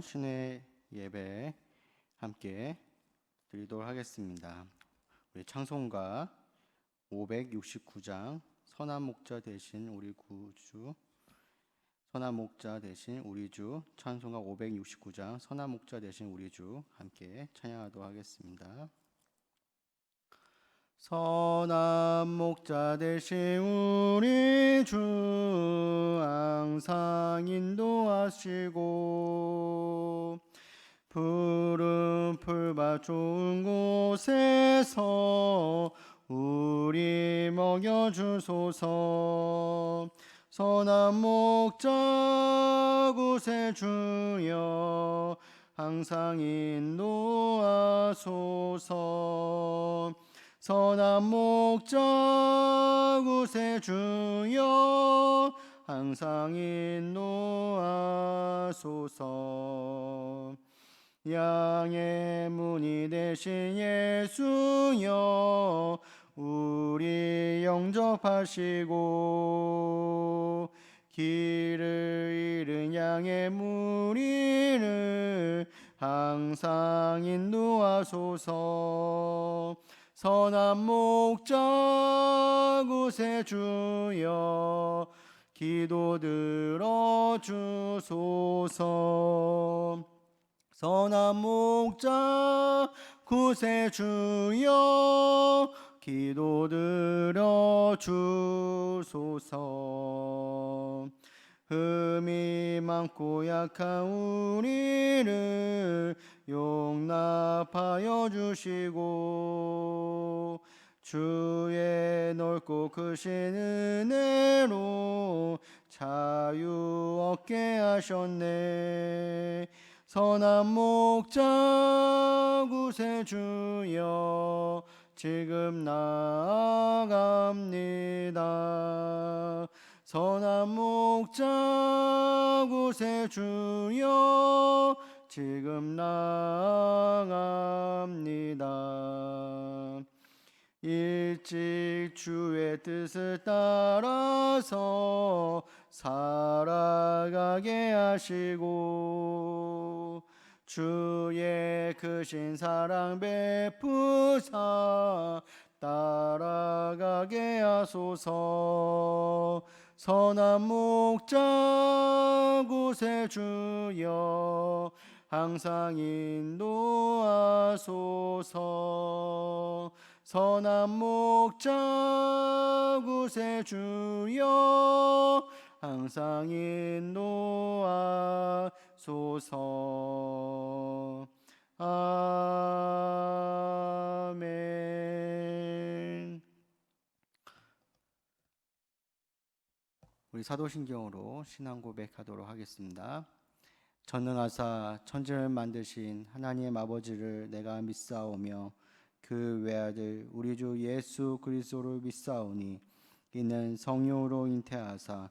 신의 예배 함께 드리도록 하겠습니다. 우리 찬송가 569장 선한 목자 대신 우리 구주 선한 목자 대신 우리 주 찬송가 569장 선한 목자 대신 우리 주 함께 찬양하도록 하겠습니다. 선한 목자 대신 우리 주 항상 인도하시고 푸른 풀밭 좋은 곳에서 우리 먹여주소서. 선한 목자 곳에 주여 항상 인도하소서. 선한 목자 곳에 주여 항상 인도하소서 양의 문이 되신 예수여 우리 영접하시고 길을 잃은 양의 무리를 항상 인도하소서. 선한 목자 곳에 주여 기도 들어주소서 선한 목자 곳에 주여 기도 들어주소서. 흠이 많고 약한 우리를 용납하여 주시고 주의 넓고 크신 은혜로 자유 얻게 하셨네 선한 목자 구세 주여 지금 나아갑니다. 선한 목자 구세 주여 지금 나아갑니다. 일찍 주의 뜻을 따라서 살아가게 하시고 주의 크신 사랑 베푸사 따라가게 하소서. 선한 목자 곳에 주여 항상 인도하소서. 선한 목자 곳에 주여 항상 인도하소서 아멘 우리 사도신경으로 신앙 고백하도록 하겠습니다. 전능하사 천지를 만드신 하나님 아버지를 내가 믿사오며 그 외아들 우리 주 예수 그리스도를 믿사오니 이는 성령으로 잉태하사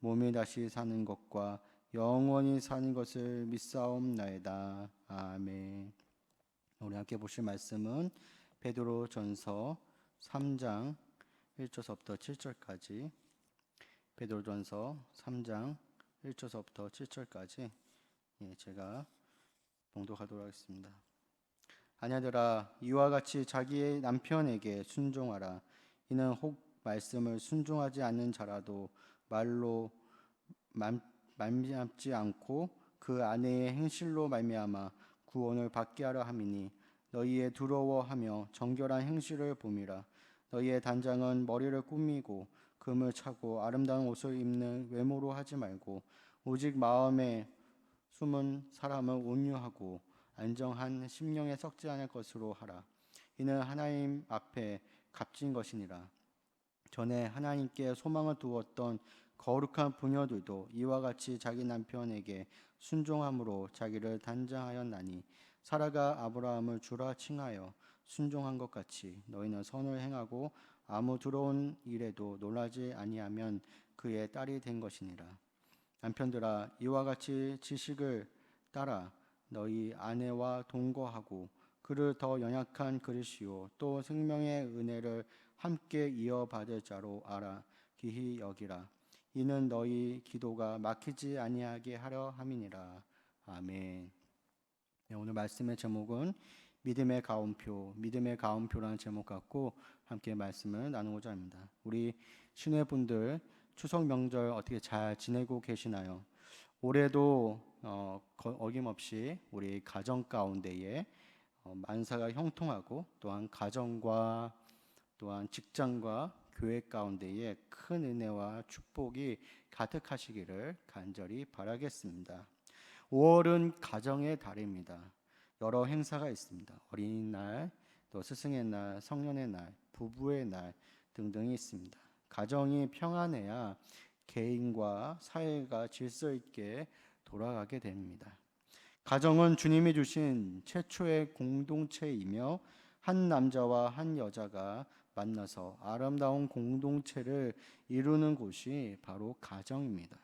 몸이 다시 사는 것과 영원히 사는 것을 믿사옵나이다. 아멘. 우리 함께 보실 말씀은 베드로 전서 3장 1절서부터 7절까지 베드로 전서 3장 1절서부터 7절까지 예, 제가 봉독하도록 하겠습니다. 아냐들아 이와 같이 자기의 남편에게 순종하라 이는 혹 말씀을 순종하지 않는 자라도 말로 말- 말미암지 않고 그 아내의 행실로 말미암아 구원을 받게 하려 함이니 너희의 두려워하며 정결한 행실을 봄이라 너희의 단장은 머리를 꾸미고 금을 차고 아름다운 옷을 입는 외모로 하지 말고 오직 마음에 숨은 사람을 온유하고 안정한 심령에 썩지 않을 것으로 하라. 이는 하나님 앞에 값진 것이니라. 전에 하나님께 소망을 두었던 거룩한 부녀들도 이와 같이 자기 남편에게 순종함으로 자기를 단장하였나니 사라가 아브라함을 주라 칭하여 순종한 것 같이 너희는 선을 행하고 아무 들어온 일에도 놀라지 아니하면 그의 딸이 된 것이니라. 남편들아 이와 같이 지식을 따라 너희 아내와 동거하고 그를 더 연약한 그릇이요 또 생명의 은혜를 함께 이어받을 자로 알아 기히 여기라 이는 너희 기도가 막히지 아니하게 하려 함이니라 아멘. 네, 오늘 말씀의 제목은 믿음의 가온표, 믿음의 가온표라는 제목 갖고 함께 말씀을 나누고자 합니다. 우리 신의 분들 추석 명절 어떻게 잘 지내고 계시나요? 올해도 어, 거- 어김없이 우리 가정 가운데에 어, 만사가 형통하고 또한 가정과 또한 직장과 교회 가운데에 큰 은혜와 축복이 가득하시기를 간절히 바라겠습니다. 5월은 가정의 달입니다. 여러 행사가 있습니다. 어린이날, 또 스승의 날, 성년의 날, 부부의 날 등등이 있습니다. 가정이 평안해야 개인과 사회가 질서 있게 돌아가게 됩니다. 가정은 주님이 주신 최초의 공동체이며 한 남자와 한 여자가 만나서 아름다운 공동체를 이루는 곳이 바로 가정입니다.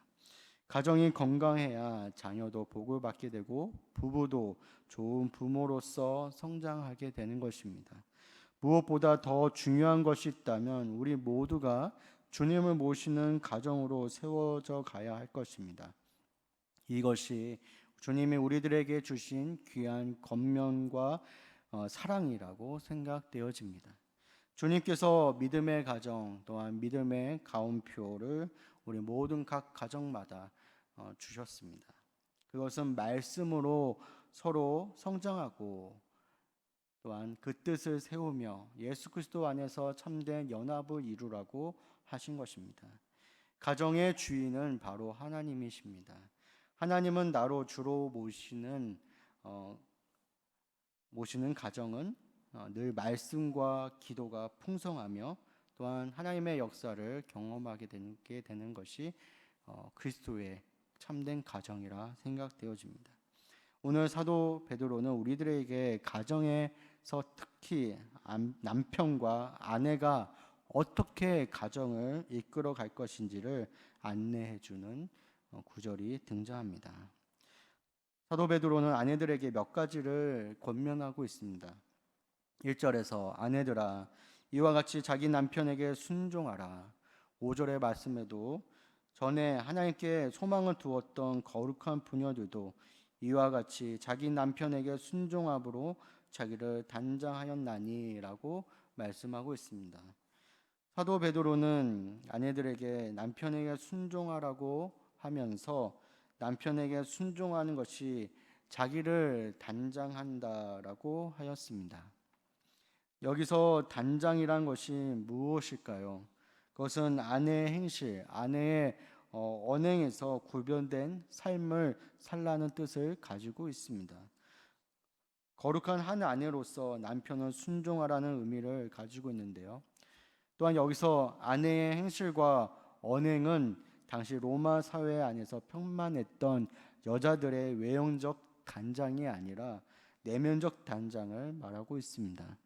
가정이 건강해야 자녀도 복을 받게 되고 부부도 좋은 부모로서 성장하게 되는 것입니다. 무엇보다 더 중요한 것이 있다면 우리 모두가 주님을 모시는 가정으로 세워져 가야 할 것입니다. 이것이 주님이 우리들에게 주신 귀한 겉면과 어, 사랑이라고 생각되어집니다. 주님께서 믿음의 가정 또한 믿음의 가온표를 우리 모든 각 가정마다 어, 주셨습니다. 그것은 말씀으로 서로 성장하고 또한 그 뜻을 세우며 예수 그리스도 안에서 참된 연합을 이루라고 하신 것입니다. 가정의 주인은 바로 하나님이십니다. 하나님은 나로 주로 모시는 어, 모시는 가정은 어, 늘 말씀과 기도가 풍성하며 또한 하나님의 역사를 경험하게 되는, 게 되는 것이 어, 그리스도의 참된 가정이라 생각되어집니다. 오늘 사도 베드로는 우리들에게 가정에서 특히 안- 남편과 아내가 어떻게 가정을 이끌어 갈 것인지를 안내해 주는 어, 구절이 등장합니다. 사도 베드로는 아내들에게 몇 가지를 권면하고 있습니다. 1절에서 아내들아 이와 같이 자기 남편에게 순종하라. 5절의 말씀에도 전에 하나님께 소망을 두었던 거룩한 부녀들도 이와 같이 자기 남편에게 순종함으로 자기를 단장하였나니라고 말씀하고 있습니다. 사도 베드로는 아내들에게 남편에게 순종하라고 하면서 남편에게 순종하는 것이 자기를 단장한다라고 하였습니다. 여기서 단장이란 것이 무엇일까요? 그것은 아내의 행실, 아내의 어, 언행에서 구별된 삶을 살라는 뜻을 가지고 있습니다. 거룩한 한 아내로서 남편은 순종하라는 의미를 가지고 있는데요. 또한 여기서 아내의 행실과 언행은 당시 로마 사회 안에서 평만했던 여자들의 외형적 단장이 아니라 내면적 단장을 말하고 있습니다.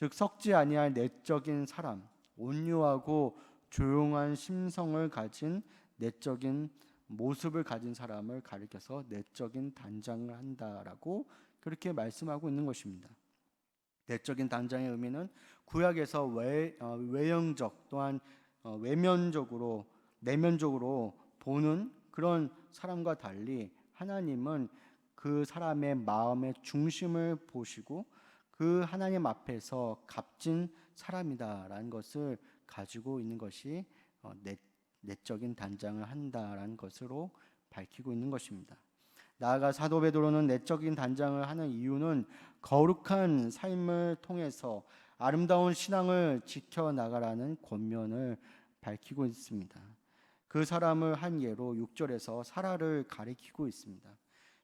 즉 섞지 아니할 내적인 사람, 온유하고 조용한 심성을 가진 내적인 모습을 가진 사람을 가리켜서 내적인 단장을 한다라고 그렇게 말씀하고 있는 것입니다. 내적인 단장의 의미는 구약에서 외, 어, 외형적 또한 어, 외면적으로 내면적으로 보는 그런 사람과 달리 하나님은 그 사람의 마음의 중심을 보시고 그 하나님 앞에서 값진 사람이다라는 것을 가지고 있는 것이 어, 내, 내적인 단장을 한다라는 것으로 밝히고 있는 것입니다. 나아가 사도 베드로는 내적인 단장을 하는 이유는 거룩한 삶을 통해서 아름다운 신앙을 지켜 나가라는 권면을 밝히고 있습니다. 그 사람을 한 예로 6절에서 사라를 가리키고 있습니다.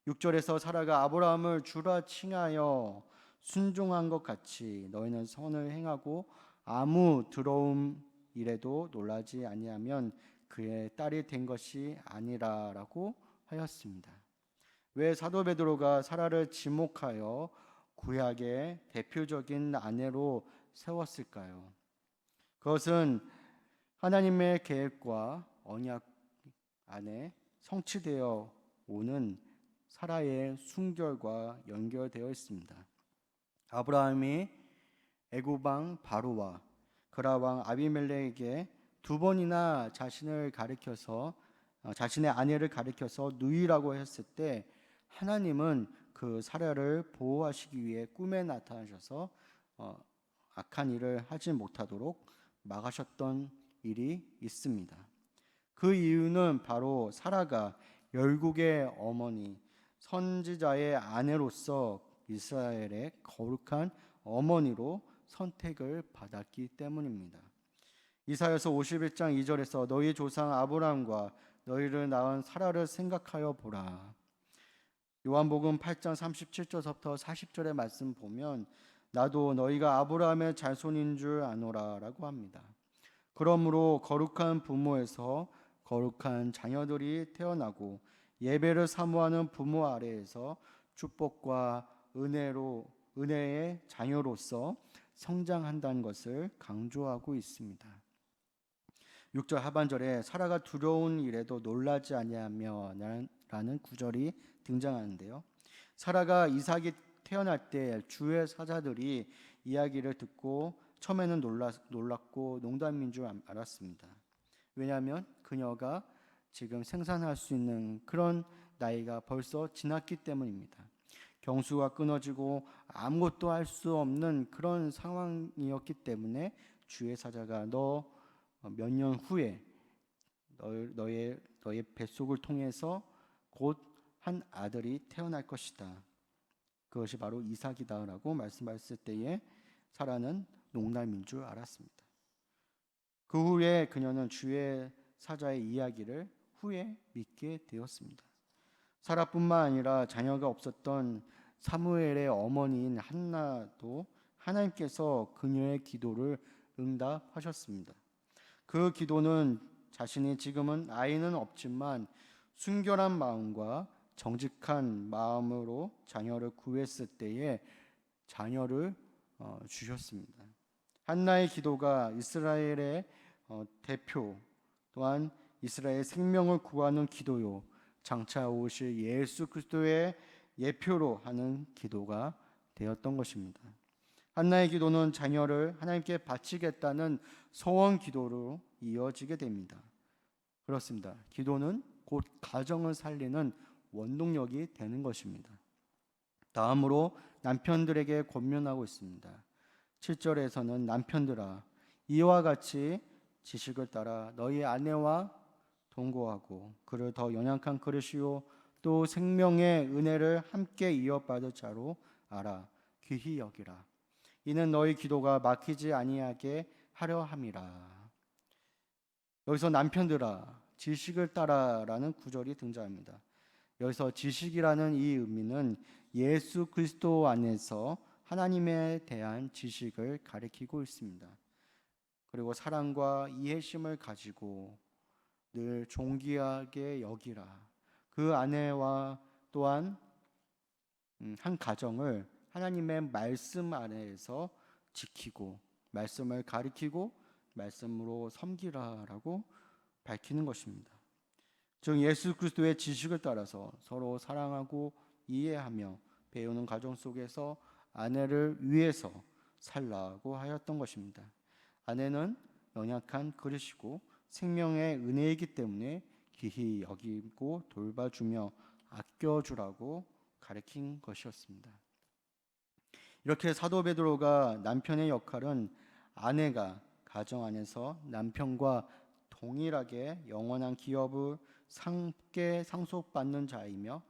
6절에서 사라가 아브라함을 주라 칭하여 순종한 것 같이 너희는 선을 행하고 아무 더러움 이래도 놀라지 아니하면 그의 딸이 된 것이 아니라라고 하였습니다. 왜 사도 베드로가 사라를 지목하여 구약의 대표적인 아내로 세웠을까요? 그것은 하나님의 계획과 언약 안에 성취되어 오는 사라의 순결과 연결되어 있습니다. 아브라함이 애굽왕 바로와 그라 왕 아비멜렉에게 두 번이나 자신을 가리켜서 어, 자신의 아내를 가리켜서 누이라고 했을 때 하나님은 그 사라를 보호하시기 위해 꿈에 나타나셔서 어, 악한 일을 하지 못하도록 막으셨던 일이 있습니다. 그 이유는 바로 사라가 열국의 어머니, 선지자의 아내로서 이스라엘의 거룩한 어머니로 선택을 받았기 때문입니다. 이사야서 51장 2절에서 너희 조상 아브라함과 너희를 낳은 사라를 생각하여 보라. 요한복음 8장 37절부터 40절의 말씀 보면 나도 너희가 아브라함의 자손인 줄 아노라라고 합니다. 그러므로 거룩한 부모에서 거룩한 자녀들이 태어나고 예배를 사모하는 부모 아래에서 축복과 은혜로 은혜의 자녀로서 성장한다는 것을 강조하고 있습니다. 6절 하반절에 사라가 두려운 일에도 놀라지 아니하며라는 구절이 등장하는데요. 사라가 이삭이 태어날 때 주의 사자들이 이야기를 듣고 처음에는 놀라, 놀랐고 농담인 줄 알았습니다. 왜냐하면 그녀가 지금 생산할 수 있는 그런 나이가 벌써 지났기 때문입니다. 경수가 끊어지고 아무것도 할 수 없는 그런 상황이었기 때문에 주의 사자가 너 몇 년 후에 너, 너의 너의 뱃속을 통해서 곧 한 아들이 태어날 것이다. 그것이 바로 이삭이다라고 말씀하셨을 때에 사라는 농담인 줄 알았습니다. 그 후에 그녀는 주의 사자의 이야기를 후에 믿게 되었습니다. 사라뿐만 아니라 자녀가 없었던 사무엘의 어머니인 한나도 하나님께서 그녀의 기도를 응답하셨습니다. 그 기도는 자신이 지금은 아이는 없지만 순결한 마음과 정직한 마음으로 자녀를 구했을 때에 자녀를 어, 주셨습니다. 한나의 기도가 이스라엘의 어, 대표 또한 이스라엘 생명을 구하는 기도요 장차 오실 예수 그리스도의 예표로 하는 기도가 되었던 것입니다. 한나의 기도는 자녀를 하나님께 바치겠다는 소원 기도로 이어지게 됩니다. 그렇습니다. 기도는 곧 가정을 살리는 원동력이 되는 것입니다. 다음으로 남편들에게 권면하고 있습니다. 7절에서는 남편들아 이와 같이 지식을 따라 너희 아내와 동거하고 그를 더 연약한 그릇이요 또 생명의 은혜를 함께 이어받을 자로 알아 귀히 여기라 이는 너희 기도가 막히지 아니하게 하려 함이라 여기서 남편들아 지식을 따라라는 구절이 등장합니다. 여기서 지식이라는 이 의미는 예수 그리스도 안에서 하나님에 대한 지식을 가리키고 있습니다. 그리고 사랑과 이해심을 가지고 늘 존귀하게 여기라. 그 아내와 또한 음, 한 가정을 하나님의 말씀 안에서 지키고 말씀을 가리키고 말씀으로 섬기라라고 밝히는 것입니다. 즉 예수 그리스도의 지식을 따라서 서로 사랑하고 이해하며 배우는 가정 속에서 아내를 위해서 살라고 하였던 것입니다. 아내는 연약한 그릇이고 생명의 은혜이기 때문에 기히 여기고 돌봐주며 아껴주라고 가르친 것이었습니다. 이렇게 사도 베드로가 남편의 역할은 아내가 가정 안에서 남편과 동일하게 영원한 기업을 함께 상속받는 자이며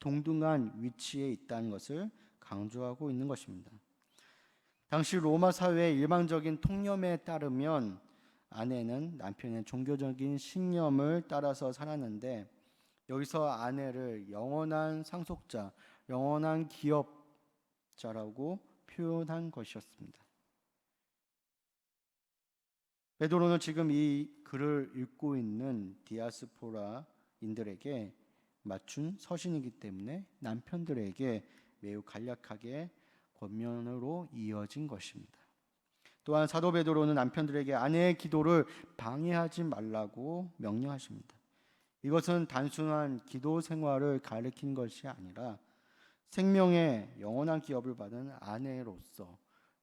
동등한 위치에 있다는 것을 강조하고 있는 것입니다. 당시 로마 사회의 일반적인 통념에 따르면 아내는 남편의 종교적인 신념을 따라서 살았는데 여기서 아내를 영원한 상속자, 영원한 기업자라고 표현한 것이었습니다. 베드로는 지금 이 글을 읽고 있는 디아스포라인들에게 맞춘 서신이기 때문에 남편들에게 매우 간략하게 권면으로 이어진 것입니다. 또한 사도 베드로는 남편들에게 아내의 기도를 방해하지 말라고 명령하십니다. 이것은 단순한 기도 생활을 가리킨 것이 아니라 생명의 영원한 기업을 받은 아내로서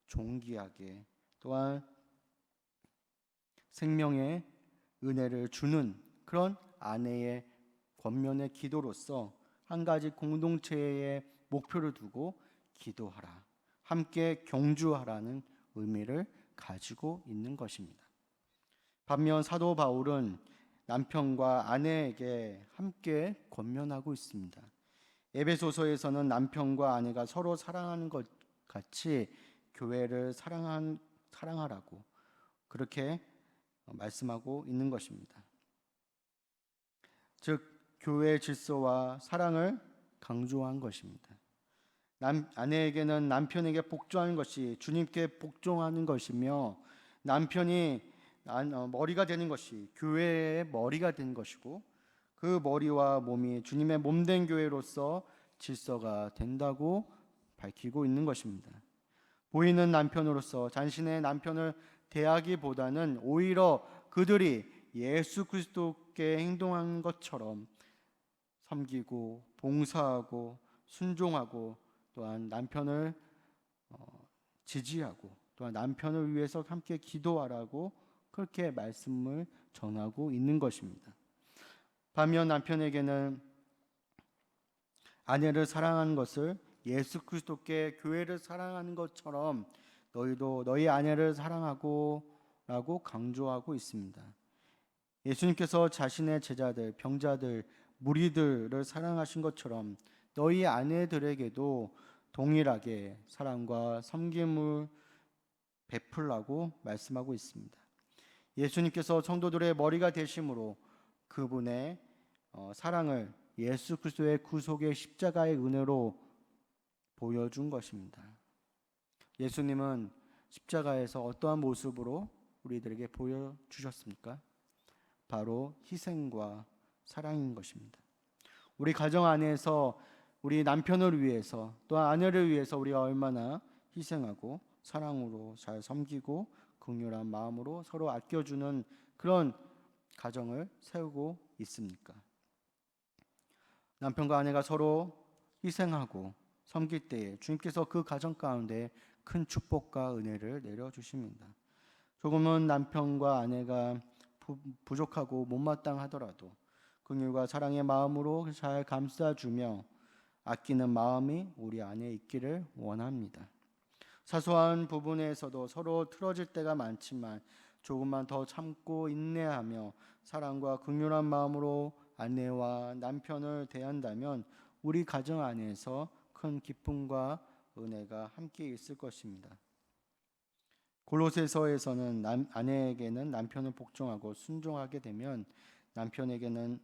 존귀하게 또한 생명의 은혜를 주는 그런 아내의 권면의 기도로서 한 가지 공동체의 목표를 두고 기도하라. 함께 경주하라는 의미를 가지고 있는 것입니다. 반면 사도 바울은 남편과 아내에게 함께 권면하고 있습니다. 에베소서에서는 남편과 아내가 서로 사랑하는 것 같이 교회를 사랑한 사랑하라고 그렇게 말씀하고 있는 것입니다. 즉 교회 질서와 사랑을 강조한 것입니다. 남, 아내에게는 남편에게 복종하는 것이 주님께 복종하는 것이며 남편이 난, 어, 머리가 되는 것이 교회의 머리가 되는 것이고 그 머리와 몸이 주님의 몸된 교회로서 질서가 된다고 밝히고 있는 것입니다. 보이는 남편으로서 자신의 남편을 대하기보다는 오히려 그들이 예수 그리스도께 행동한 것처럼 섬기고 봉사하고 순종하고 또한 남편을 어, 지지하고 또한 남편을 위해서 함께 기도하라고 그렇게 말씀을 전하고 있는 것입니다. 반면 남편에게는 아내를 사랑하는 것을 예수 그리스도께 교회를 사랑하는 것처럼 너희도 너희 아내를 사랑하고라고 강조하고 있습니다. 예수님께서 자신의 제자들, 병자들, 무리들을 사랑하신 것처럼 너희 아내들에게도 동일하게 사랑과 섬김을 베풀라고 말씀하고 있습니다. 예수님께서 성도들의 머리가 되심으로 그분의 어, 사랑을 예수 그리스도의 구속의 십자가의 은혜로 보여준 것입니다. 예수님은 십자가에서 어떠한 모습으로 우리들에게 보여주셨습니까? 바로 희생과 사랑인 것입니다. 우리 가정 안에서 우리 남편을 위해서 또 아내를 위해서 우리가 얼마나 희생하고 사랑으로 잘 섬기고 긍휼한 마음으로 서로 아껴주는 그런 가정을 세우고 있습니까? 남편과 아내가 서로 희생하고 섬길 때에 주님께서 그 가정 가운데 큰 축복과 은혜를 내려 주십니다. 조금은 남편과 아내가 부, 족하고 못마땅하더라도 긍휼과 사랑의 마음으로 잘 감싸주며 아끼는 마음이 우리 안에 있기를 원합니다. 사소한 부분에서도 서로 틀어질 때가 많지만 조금만 더 참고 인내하며 사랑과 긍휼한 마음으로 아내와 남편을 대한다면 우리 가정 안에서 큰 기쁨과 은혜가 함께 있을 것입니다. 골로새서에서는 남, 아내에게는 남편을 복종하고 순종하게 되면 남편에게는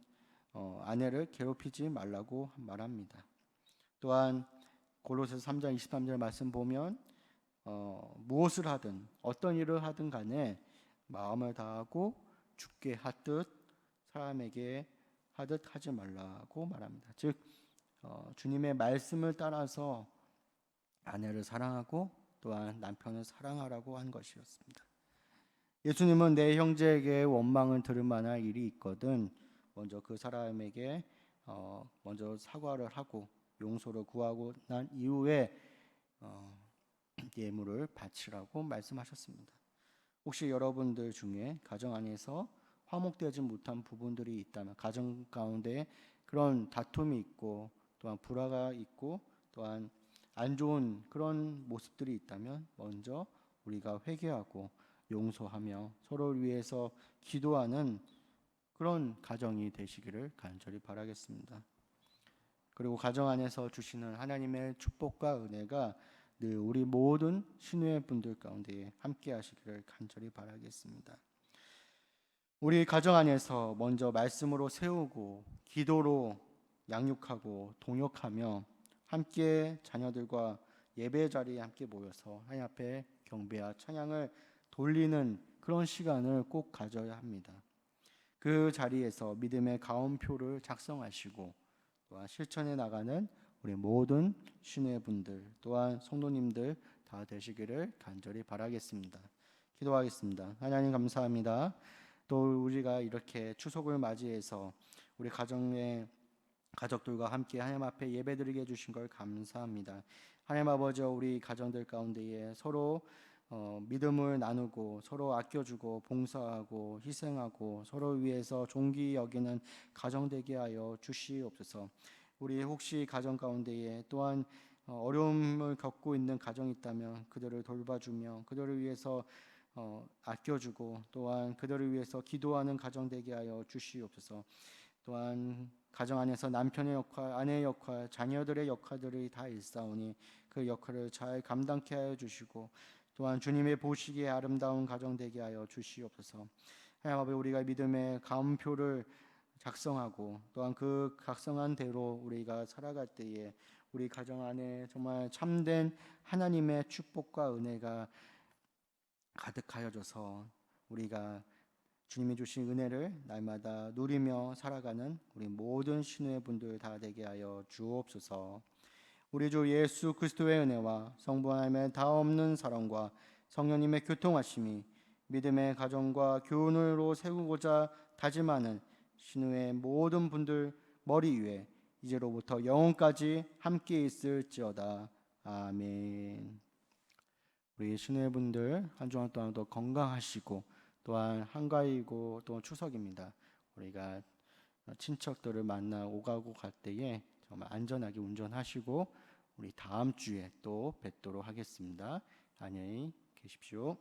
어, 아내를 괴롭히지 말라고 말합니다. 또한 골로새서 3장 23절 말씀 보면 어, 무엇을 하든 어떤 일을 하든 간에 마음을 다하고 죽게 하듯 사람에게 하듯 하지 말라고 말합니다. 즉 어, 주님의 말씀을 따라서 아내를 사랑하고 또한 남편을 사랑하라고 한 것이었습니다. 예수님은 내 형제에게 원망을 들을 만한 일이 있거든 먼저 그 사람에게 어, 먼저 사과를 하고 용서를 구하고 난 이후에 어, 예물을 바치라고 말씀하셨습니다. 혹시 여러분들 중에 가정 안에서 화목되지 못한 부분들이 있다면 가정 가운데 그런 다툼이 있고 또한 불화가 있고 또한 안 좋은 그런 모습들이 있다면 먼저 우리가 회개하고 용서하며 서로를 위해서 기도하는 그런 가정이 되시기를 간절히 바라겠습니다. 그리고 가정 안에서 주시는 하나님의 축복과 은혜가 늘 우리 모든 신우의 분들 가운데 함께 하시기를 간절히 바라겠습니다. 우리 가정 안에서 먼저 말씀으로 세우고 기도로 양육하고 동역하며 함께 자녀들과 예배 자리에 함께 모여서 하나님 앞에 경배와 찬양을 돌리는 그런 시간을 꼭 가져야 합니다. 그 자리에서 믿음의 가온표를 작성하시고 또한 실천해 나가는 우리 모든 신의 분들 또한 성도님들 다 되시기를 간절히 바라겠습니다. 기도하겠습니다. 하나님 감사합니다. 또 우리가 이렇게 추석을 맞이해서 우리 가정의 가족들과 함께 하나님 앞에 예배드리게 해주신 걸 감사합니다. 하나님 아버지 우리 가정들 가운데에 서로 어, 믿음을 나누고 서로 아껴주고 봉사하고 희생하고 서로 위해서 존귀 여기는 가정 되게 하여 주시옵소서. 우리 혹시 가정 가운데에 또한 어, 어려움을 겪고 있는 가정이 있다면 그들을 돌봐주며 그들을 위해서 어, 아껴주고 또한 그들을 위해서 기도하는 가정 되게 하여 주시옵소서. 또한 가정 안에서 남편의 역할, 아내의 역할, 자녀들의 역할들이 다 일사오니 그 역할을 잘 감당케 하여 주시고 또한 주님의 보시기에 아름다운 가정 되게 하여 주시옵소서. 하나님 아버지 우리가 믿음의 가음표를 작성하고 또한 그 작성한 대로 우리가 살아갈 때에 우리 가정 안에 정말 참된 하나님의 축복과 은혜가 가득하여져서 우리가 주님이 주신 은혜를 날마다 누리며 살아가는 우리 모든 신의 분들 다 되게 하여 주옵소서. 우리 주 예수 그리스도의 은혜와 성부 하나님의 다 없는 사랑과 성령님의 교통하심이 믿음의 가정과 교훈으로 세우고자 다짐하는 신우의 모든 분들 머리 위에 이제로부터 영원까지 함께 있을지어다. 아멘. 우리 신우의 분들 한 주간 동안도 건강하시고 또한 한가위고 또 추석입니다. 우리가 친척들을 만나 오가고 갈 때에 정말 안전하게 운전하시고 우리 다음 주에 또 뵙도록 하겠습니다. 안녕히 계십시오.